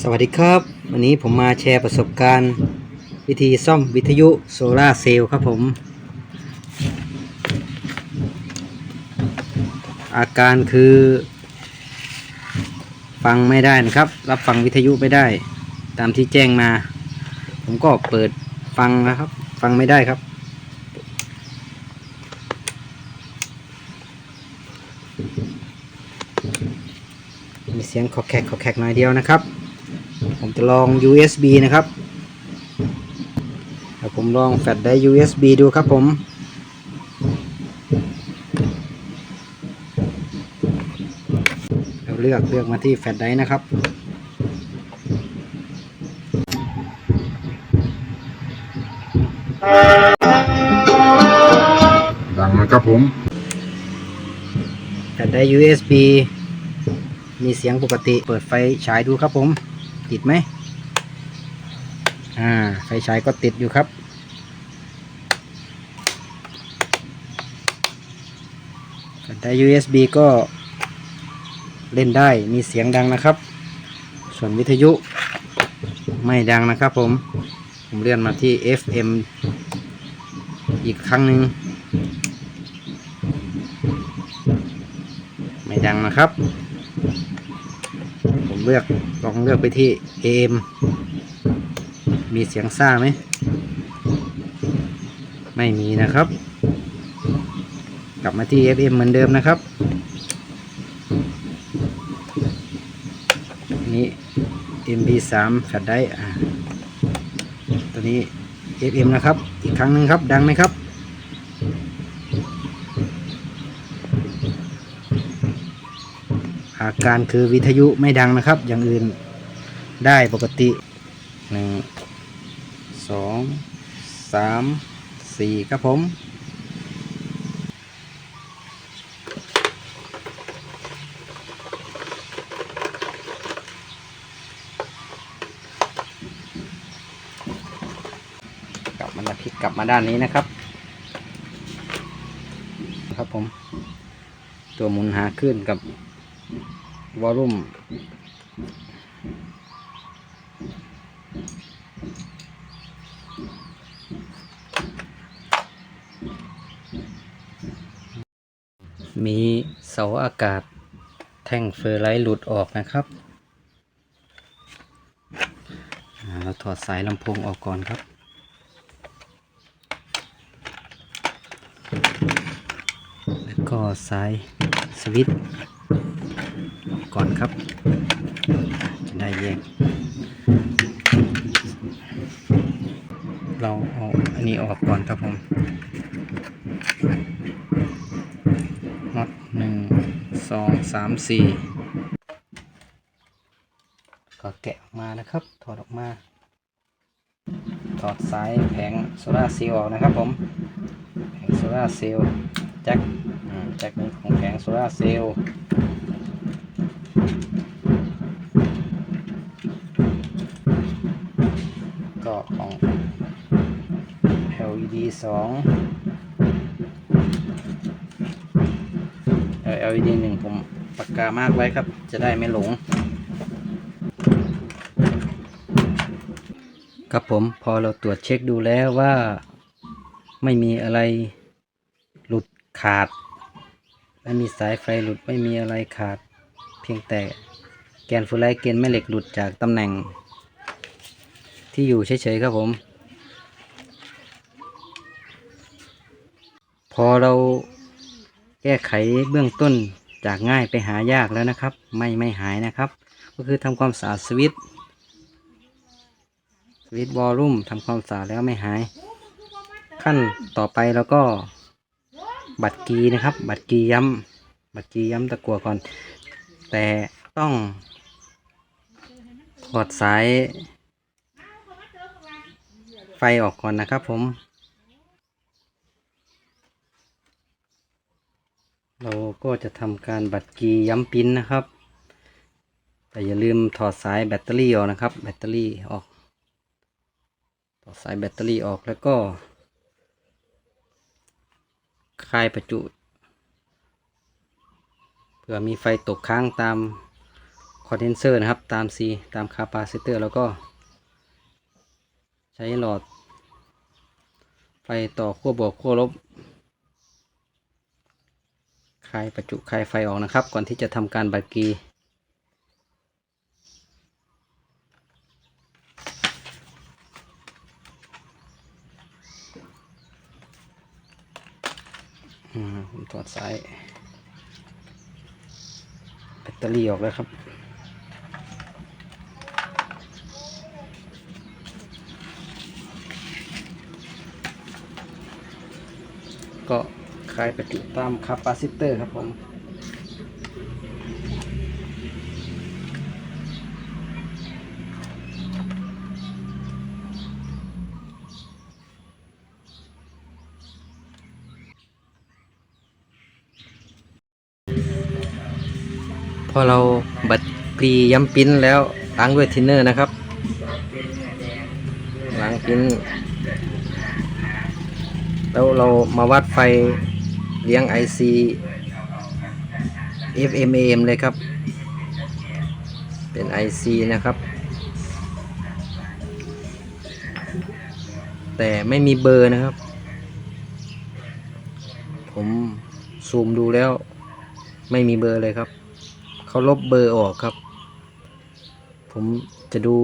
สวัสดีครับ วันนี้ผมมาแชร์ประสบการณ์ วิธีซ่อมวิทยุโซลาเซลล์ครับผม อาการคือ ฟังไม่ได้นะครับ รับฟังวิทยุไม่ได้ ตามที่แจ้งมา ผมก็เปิดฟังนะครับ ฟังไม่ได้ครับมีเสียงขอแขกขอแขกหน่อยเดียวนะครับ ผมจะลอง USB นะครับเดี๋ยวผมลองแฟลชได้ USB ดูครับผมเราเลือกเลือกมาที่แฟลชไดร์นะครับดังนะครับผมแฟลชไดร์ USB มีเสียงปกติเปิดไฟฉายดูครับผม ติดไหมอ่าไฟฉายก็ติดอยู่ครับแฟลชไดร์ USB ก็เล่นได้มีเสียงดังนะครับ ส่วนวิทยุไม่ดังนะครับผม ผมเลื่อนมาที่ FM อีกครั้งหนึ่งไม่ดังนะครับ เลือกลองเลือกไปที่ AM มีเสียงซ่าไหม ไม่มีนะครับ กลับมาที่ FM เหมือนเดิมนะครับ นี่ MP3 แฟลชได้ตัวนี้ FM นะครับ อีกครั้งหนึ่งครับ ดังไหมครับ อาการคือวิทยุไม่ดังนะครับ อย่างอื่นได้ปกติหนึ่งสองสามสี่ครับผม กลับมาแล้วพลิกกลับมาด้านนี้นะครับ ครับผม ตัวหมุนหาขึ้นกับ วอลุ่มมีเสาอากาศแท่งเฟอร์ไลท์หลุดออกนะครับเราถอดสายลำโพงออกก่อนครับ แล้วก็สายสวิตช์ ครับ จะได้แยก เราเอาอันนี้ออกก่อนครับผมน็อตหนึ่งสองสามสี่ก็แกะออกมานะครับ ถอดออกมา ถอดสายแผงโซลาเซลล์ออกนะครับผมแผงโซลาเซลล์แจ็คแจ็คนี้ของแผงโซลาเซลล์ ก็ของ LED สอง LED หนึ่งผมปากกามากไว้ครับ จะได้ไม่หลง ครับผมพอเราตรวจเช็คดูแล้วว่าไม่มีอะไรหลุดขาด ไม่มีสายไฟหลุดไม่มีอะไรขาด เพียงแต่แกนฟูไลท์เกนแม่เหล็กหลุดจากตำแหน่ง ที่อยู่เฉยๆครับผม พอเราแก้ไขเบื้องต้นจากง่ายไปหายากแล้วนะครับ ไม่ไม่หายนะครับ ก็คือทำความสะอาดสวิตสวิตวอลลุ่มทำความสะอาดแล้วไม่หาย ขั้นต่อไปเราก็บัตรกีนะครับ บัตรกีย้ำบัตรกีย้ำตะกัวก่อน แต่ต้องถอดสาย ไฟออกก่อนนะครับผม เราก็จะทำการบัตรกีย้ำปิ้นนะครับ แต่อย่าลืมถอดสายแบตเตอรี่ออกนะครับ แบตเตอรี่ออกถอดสายแบตเตอรี่ออกแล้วก็คลายประจุ เผื่อมีไฟตกค้างตามคอนเดนเซอร์นะครับ ตาม C ตามคาปาซิเตอร์ แล้วก็ ใช้หลอด ไฟต่อขั้วบวกขั้วลบคลายประจุคลายไฟออกนะครับ ก่อนที่จะทำการบัดกีอืมผมถอดสาย แบตเตอรี่ออกแล้วครับ ก็คลายประจุตามคาปาซิเตอร์ครับผม พอเราบัดกรีย้ำปิ้นแล้วล้างด้วยทินเนอร์นะครับล้างปิ้นแล้วเรามาวัดไฟเลี้ยง IC FMAM เลยครับ เป็น IC นะครับ แต่ไม่มีเบอร์นะครับ ผมซูมดูแล้วไม่มีเบอร์เลยครับ เขาลบเบอร์ออกครับ ผมจะดู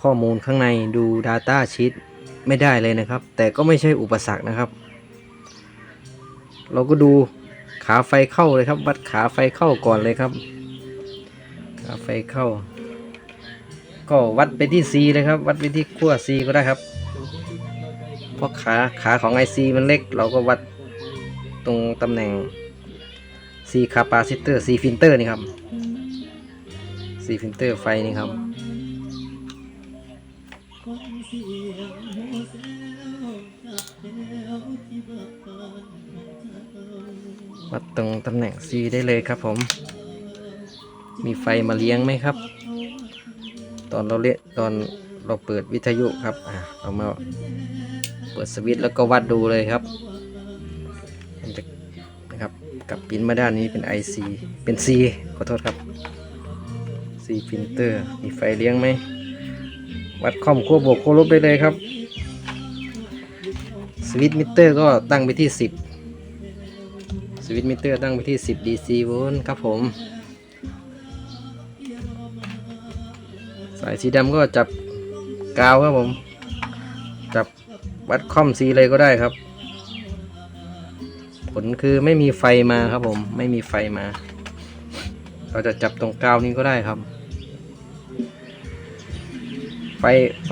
ข้อมูลข้างในดู Data Sheet ไม่ได้เลยนะครับ แต่ก็ไม่ใช่อุปสรรคนะครับ เราก็ดูขาไฟเข้าเลยครับ วัดขาไฟเข้าก่อนเลยครับ ขาไฟเข้า ก็วัดไปที่ C เลยครับ วัดไปที่ขั้ว C ก็ได้ครับ เพราะขาขาของ IC มันเล็ก เราก็วัดตรงตำแหน่ง C capacitor C filter นี่ครับ C filter ไฟนี่ครับ วัดตรงตำแหน่ง C ได้เลยครับผม มีไฟมาเลี้ยงไหมครับ ตอนเราเล่นตอนเราเปิดวิทยุครับอะเรามาเปิดสวิตช์แล้วก็วัดดูเลยครับ มันจะนะครับ กลับปิ้นมาด้านนี้เป็น IC เป็น C ขอโทษครับ C printer มีไฟเลี้ยงไหม วัดคอมขั้วบวกขั้วลบได้เลยครับ สวิตช์มิเตอร์ก็ตั้งไปที่ 10 สวิตช์มิเตอร์ตั้งไปที่ 10 DC โวลต์ครับผม สายสีดำก็จับกาวครับผม จับวัดคอมซีเลยก็ได้ครับ ลคือไม่มีไฟมาครับผม ไม่มีไฟมา เราจะจับตรงกาวนี้ก็ได้ครับ ไฟไฟ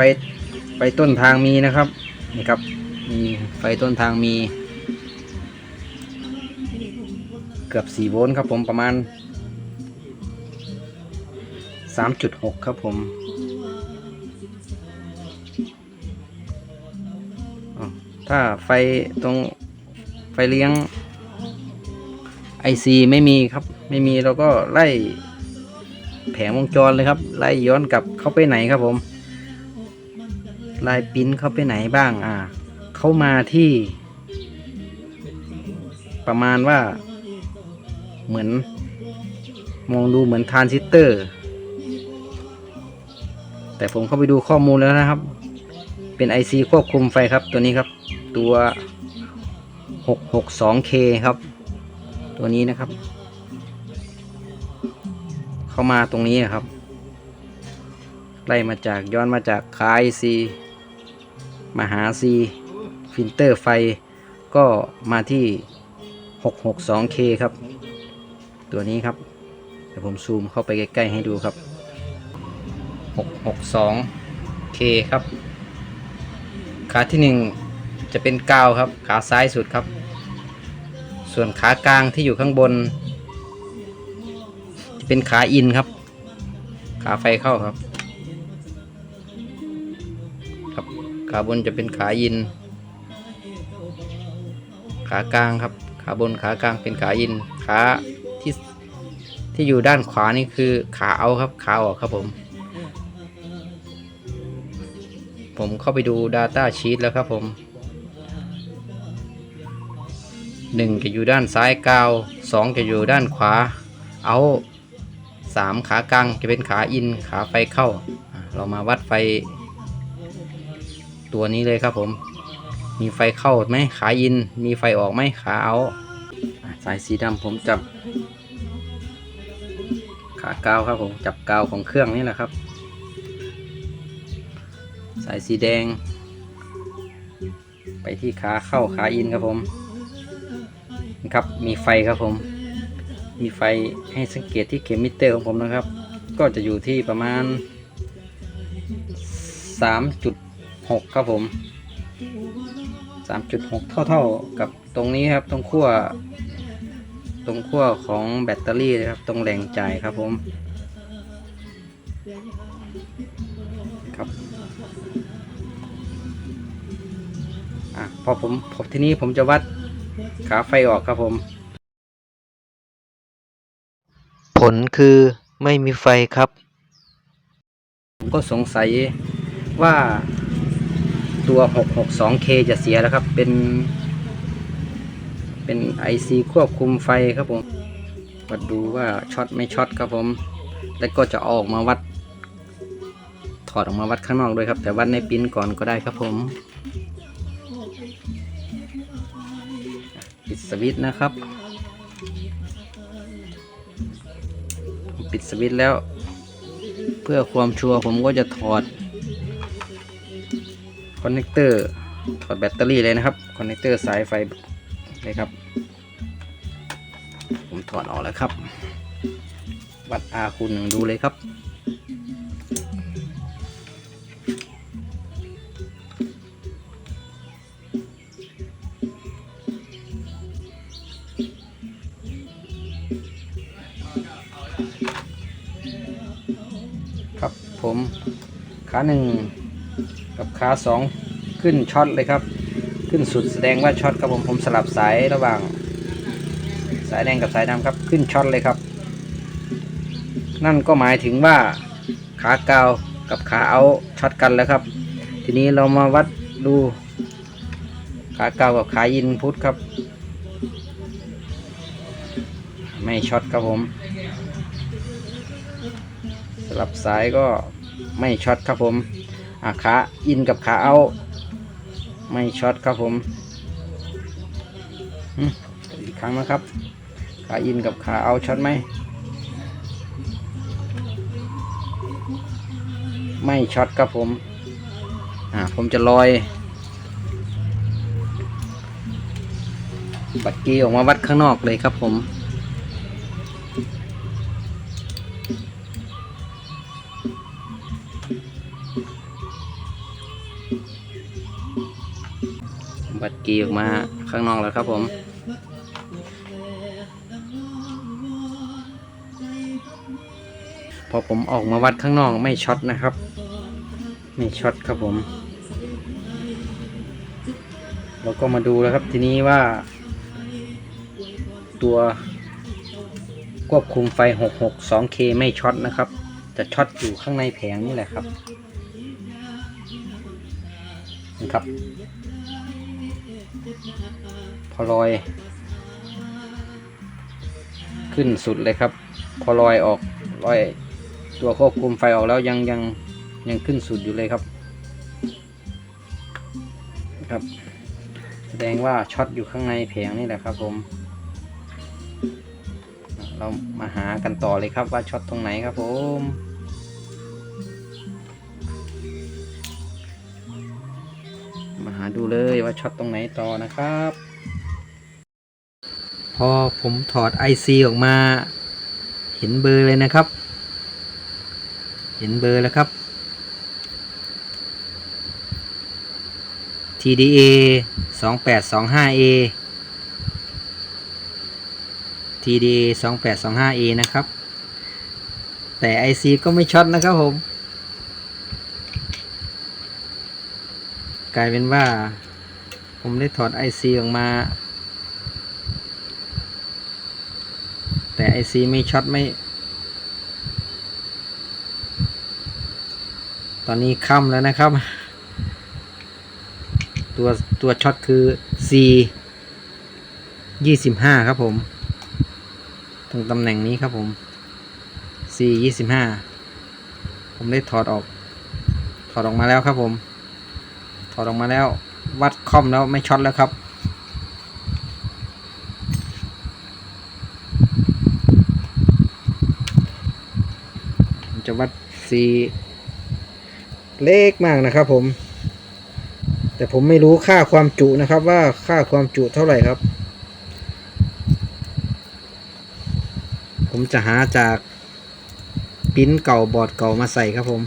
ไฟต้นทางมีนะครับนี่ครับมีไฟต้นทางมี เกือบ4โวลต์ครับผมประมาณ 3.6 ครับผมถ้าไฟตรง ไฟเลี้ยง IC ไม่มีครับ ไม่มีเราก็ไล่แผงวงจรเลยครับ ไล่ย้อนกลับเข้าไปไหนครับผมไล่ปริ้นเข้าไปไหนบ้าง อ่า เข้ามาที่ ประมาณว่า เหมือน มองดูเหมือนทานซิสเตอร์ แต่ผมเข้าไปดูข้อมูลแล้วนะครับ เป็น IC ควบคุมไฟครับตัวนี้ครับ ตัว 662K ครับ ตัวนี้นะครับ เข้ามาตรงนี้ครับไล่มาจากย้อนมาจากคาย C มาหา C ฟิลเตอร์ไฟ ก็มาที่ 662K ครับ ตัวนี้ครับเดี๋ยวผมซูมเข้าไปใกล้ ๆ ให้ดูครับ 662K ครับ ขาที่ 1 จะเป็นกาวครับ ขาซ้ายสุดครับ ส่วนขากลางที่อยู่ข้างบน จะเป็นขาอินครับ ขาไฟเข้าครับครับขาบนจะเป็นขาอิน ขากลางครับ ขาบนขากลางเป็นขาอิน ขาที่ที่อยู่ด้านขวานี่คือขาเอาครับ ขาออกครับผม ผมเข้าไปดู Data Sheet แล้วครับผม หนึ่งจะอยู่ด้านซ้ายกาวสองจะอยู่ด้านขวา เอาสามขากลางจะเป็นขาอินขาไฟเข้า เรามาวัดไฟ ตัวนี้เลยครับผม มีไฟเข้าไหมขาอิน มีไฟออกไหมขาเอาสายสีดำผมจับ ขากาวครับผมจับกาวของเครื่องนี่แหละครับ สายสีแดง ไปที่ขาเข้าขาอินครับผม นะครับ มีไฟครับผม มีไฟให้สังเกตที่เข็มมิเตอร์ของผมนะครับ ก็จะอยู่ที่ประมาณ 3.6 ครับผม 3.6 เท่าๆกับตรงนี้ครับตรงขั้วตรงขั้วของแบตเตอรี่นะครับ ตรงแหล่งจ่ายครับผมครับอะพอผมพอทีนี้ผมจะวัด ขาไฟออกครับผม ผลคือไม่มีไฟครับ ผมก็สงสัยว่าตัว 662K จะเสียแล้วครับ เป็น เป็น IC ควบคุมไฟครับผมมาดูว่าช็อตไม่ช็อตครับผม แล้วก็จะเอาออกมาวัด ถอดออกมาวัดข้างนอกด้วยครับ แต่วัดในปริ้นก่อนก็ได้ครับผม ปิดสวิตช์นะครับ ปิดสวิตช์แล้ว เพื่อความชัวร์ผมก็จะถอดคอนเนคเตอร์ถอดแบตเตอรี่เลยนะครับคอนเนคเตอร์สายไฟเลยครับ ผมถอดออกแล้วครับ วัด R คูณหนึ่งดูเลยครับ หนึ่งกับขาสองขึ้นช็อตเลยครับ ขึ้นสุดแสดงว่าช็อตครับผมผมสลับสายระหว่าง สายแดงกับสายดำครับขึ้นช็อตเลยครับ นั่นก็หมายถึงว่าขากาวกับขาเอาช็อตกันแล้วครับ ทีนี้เรามาวัดดูขาเกากับขายินพุทธครับ ไม่ช็อตครับผมสลับสายก็ ไม่ช็อตครับผมขาอินกับขาเอา ไม่ช็อตครับผมอืมอีกครั้งนะครับ ขาอินกับขาเอาช็อตไหม ไม่ช็อตครับผม อ่าผมจะลอย บัตรกีออกมาวัดข้างนอกเลยครับผม บัตรกีออกมาข้างนอกแล้วครับผม พอผมออกมาวัดข้างนอกไม่ช็อตนะครับ ไม่ช็อตครับผมเราก็มาดูแล้วครับทีนี้ว่า ตัวควบคุมไฟ 662K ไม่ช็อตนะครับ จะช็อตอยู่ข้างในแผงนี่แหละครับนะครับ พอลอย ขึ้นสุดเลยครับ พอลอยออกลอย ตัวควบคุมไฟออกแล้วยังยังยังขึ้นสุดอยู่เลยครับครับ แสดงว่าช็อตอยู่ข้างในแผงนี่แหละครับผม เรามาหากันต่อเลยครับว่าช็อตตรงไหนครับผม มาหาดูเลยว่าช็อตตรงไหนต่อนะครับ พอผมถอด IC ออกมา เห็นเบอร์เลยนะครับ เห็นเบอร์แล้วครับ TDA 2825A TDA 2825A นะครับ แต่ IC ก็ไม่ช็อตนะครับผม กลายเป็นว่า ผมได้ถอด IC ออกมา แต่ IC ไม่ช็อตไม่ ตอนนี้ค่ำแล้วนะครับ ตัวตัวช็อตคือ C 25 ครับผม ตรงตำแหน่งนี้ครับผม C C ยี่สิบห้าผมได้ถอดออก ถอดออกมาแล้วครับผม ถอดออกมาแล้ว วัดคอมแล้วไม่ช็อตแล้วครับ จะวัด C เล็กมากนะครับผม แต่ผมไม่รู้ค่าความจุนะครับว่าค่าความจุเท่าไหร่ครับ ผมจะหาจากปิ้นเก่าบอร์ดเก่ามาใส่ครับผม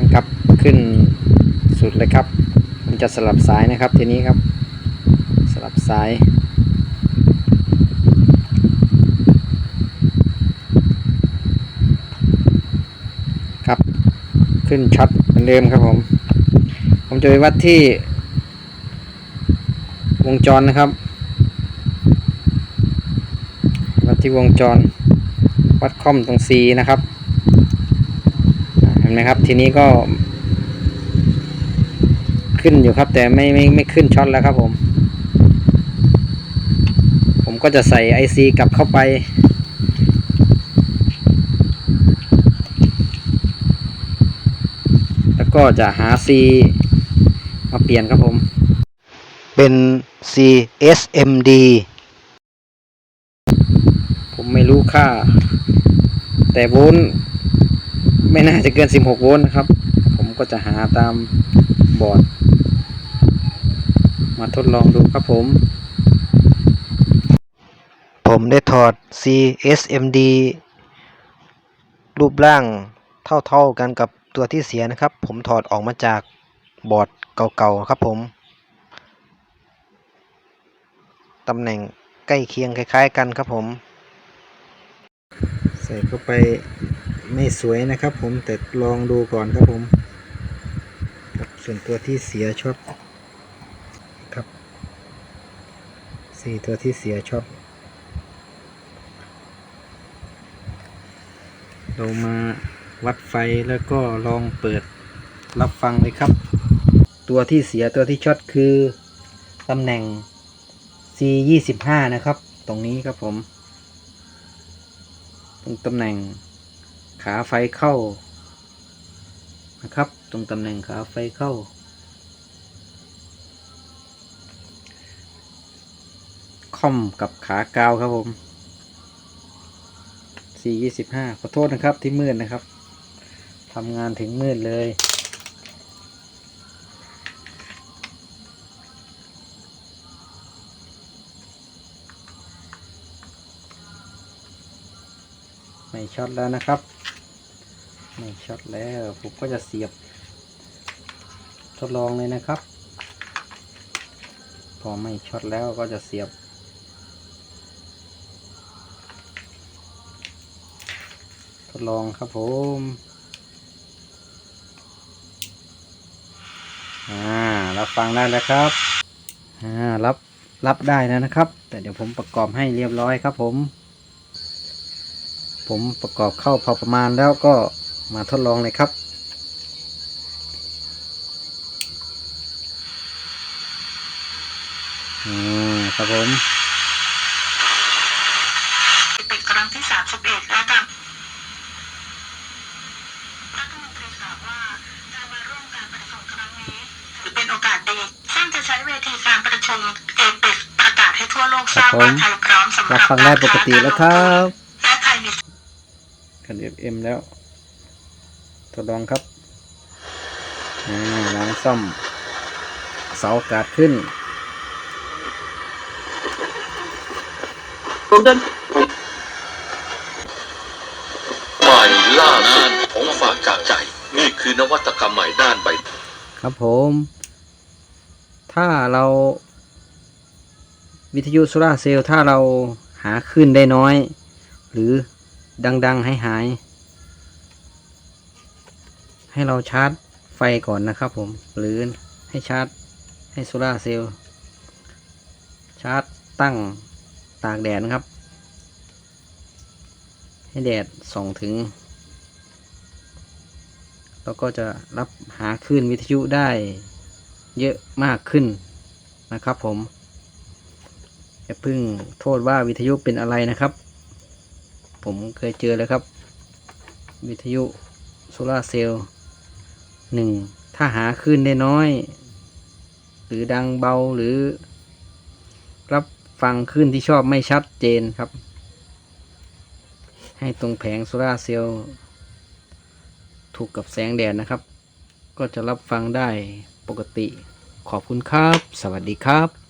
นะครับขึ้น เลยครับผมจะสลับสายนะครับทีนี้ครับ สลับสาย ครับ ขึ้นช็อตเหมือนเดิมครับผม ผมจะไปวัดที่ วงจรนะครับ วัดที่วงจร วัดคอมตรง C นะครับเห็นไหมครับ ทีนี้ก็ ขึ้นอยู่ครับ แต่ไม่ไม่ไม่ขึ้นช็อตแล้วครับผม ผมก็จะใส่ IC กลับเข้าไป แล้วก็จะหา C มาเปลี่ยนครับผม เป็น CSMD ผมไม่รู้ค่า แต่โวลต์ไม่น่าจะเกิน 16 โวลต์นะครับ ผมก็จะหาตามบอร์ด มาทดลองดูครับผม ผมได้ถอด CSMD รูปร่างเท่าๆกันกับตัวที่เสียนะครับ ผมถอดออกมาจากบอร์ดเก่าๆครับผม ตำแหน่งใกล้เคียงคล้ายๆกันครับผม ใส่เข้าไปไม่สวยนะครับผมแต่ลองดูก่อนครับผมกับส่วนตัวที่เสียชอบ สี่ตัวที่เสียช็อตเรามาวัดไฟแล้วก็ลองเปิดรับฟังเลยครับ ตัวที่เสียตัวที่ช็อตคือตำแหน่ง C ยี่สิบห้านะครับ ตรงนี้ครับผม ตรงตำแหน่งขาไฟเข้านะครับ ตรงตำแหน่งขาไฟเข้า คอมกับขากาวครับผม C ยี่สิบห้าขอโทษนะครับที่มืดนะครับ ทำงานถึงมืดเลย ไม่ช็อตแล้วนะครับ ไม่ช็อตแล้ว ผมก็จะเสียบ ทดลองเลยนะครับ พอไม่ช็อตแล้วก็จะเสียบ ดลองครับผมอ่ารับฟังได้แล้วครับอ่ารับรับได้แล้วนะครับ แต่เดี๋ยวผมประกอบให้เรียบร้อยครับผม ผมประกอบเข้าพอประมาณแล้วก็มาทดลองเลยครับอืมครับผม เป็นครั้งที่ 31 แล้วกันรัฐมนตรีกล่าวว่าการมาร่วมการประชุมครั้งนี้ถือเป็นโอกาสดีซึ่งจะใช้เวทีการประชุมเอเปกประกาศให้ มรับฟังได้ปกติแล้วครับและไทยมีกัน FM แล้วทดลองครับล้างซ่อม เสาอากาศขึ้นใหม่ล่าสุดของฝากจากใจ นี่คือนวัตกรรมใหม่ด้านใบ ครับผม ถ้าเรา วิทยุโซลาเซลล์ถ้าเราหาขึ้นได้น้อย หรือดังๆให้หาย ให้เราชาร์จไฟก่อนนะครับผม หรือให้ชาร์จให้โซลาเซลล์ชาร์จตั้งตากแดดนะครับ ให้แดดส่องถึง แล้วก็จะรับหาคลื่นวิทยุได้เยอะมากขึ้นนะครับผม อย่าเพิ่งโทษว่าวิทยุเป็นอะไรนะครับ ผมเคยเจอแล้วครับ วิทยุโซลาเซลล์หนึ่งถ้าหาขึ้นได้น้อย หรือดังเบาหรือ รับฟังขึ้นที่ชอบไม่ชัดเจนครับ ให้ตรงแผงโซลาเซลล์ถูกกับแสงแดดนะครับ ก็จะรับฟังได้ปกติ ขอบคุณครับ สวัสดีครับ